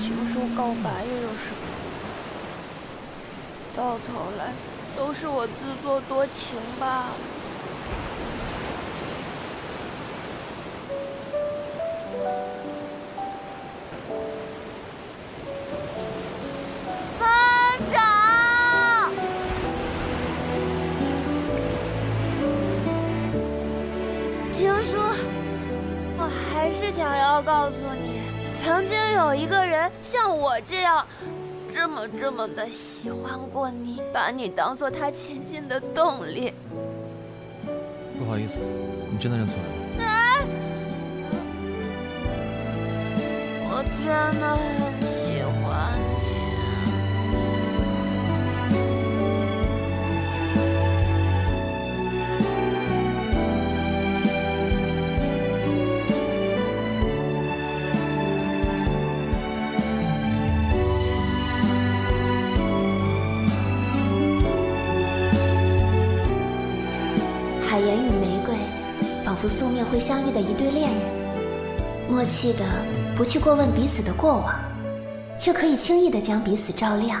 情书告白又有什么？到头来都是我自作多情罢了。班长，情书，我还是想要告诉你，曾经有一个人像我这样，这么这么的喜欢过你，把你当做他前进的动力。不好意思，你真的认错人了。我真的很海盐与玫瑰，仿佛宿命会相遇的一对恋人，默契的不去过问彼此的过往，却可以轻易的将彼此照亮。